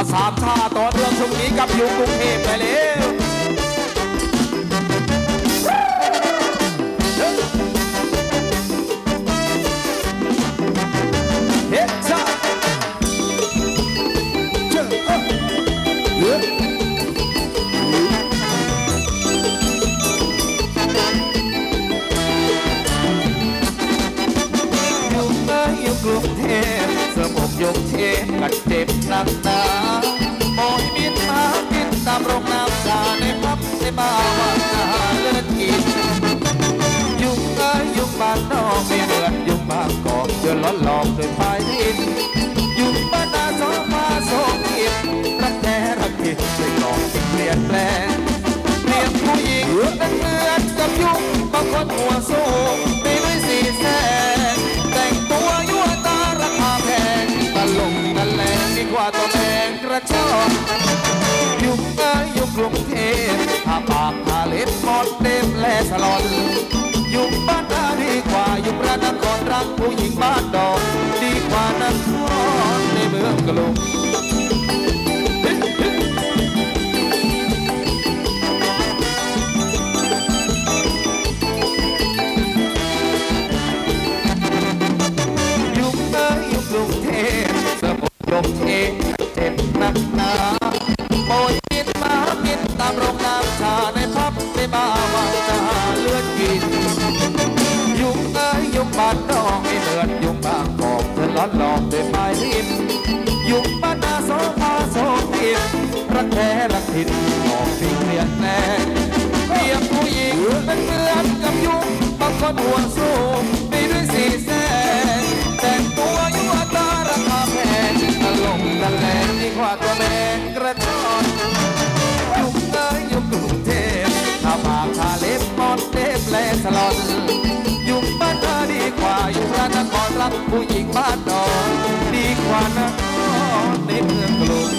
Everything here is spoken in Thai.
เอาสามท่าต่อเนื่องช่วงนี้กับยุงกรุงเทพไปเร็วเฮ้ชาเจ้าเอ้อเอ้ออยู่เมื่ออยู่กรุงเทพสมบยกเทพกัดเจ็บหนักหนา ตามโรงน้ำชาในพับในบ้าร์วันอาหารเลือดกินยุงเอ้ยยุงบ้านนอกไม่เหมือนยุงบางกอกเจอล้อนหลอกโดยพายดินยุงบ้านนาสองมาสองอิดรักแท้รักผิดไม่กอกจึงเปลี่ยนแปลงเปรียบผู้หญิงนั้นเหมือนกับยุงบางคนหัวสูงมีด้วยสีแสงแต่งตัวยั่วตาราคาแพงตลกตะแหลงดีกว่าตัวแมงกระชอก ยุงเอ้ยยุงกรุงเทพถ้าปากทาเล็บมอดเต็มแลสลอนยุงบ้านนาดีกว่ายุงพระนครรักผู้หญิงบ้านดอก ดีกว่านครในเมืองกรุงยุงเอ้ยยุงกรุงเทพสมุทรยกเทเจ็บนักหนาามโรงน้ำชาในพับในบาวังจะหาเลือดกิน ยุงเอ้ยยุงบ้านนอกไม่เหมือนยุงบางกอกเธอล้อนหลอกด้วยไม้ริมยุงบ้านนาโซฟาโซทิมรักแท้รักผิดออกสิ่งเปลี่ยนแปลงเรียบผู้หญิงเป็นเหมือนกับยุงบางคนหัวสู สลอนยุงบ้านเธอดีกว่าอยู่พระนครรักผู้หญิงบ้านนอนดีกว่านะในเมืองกรุง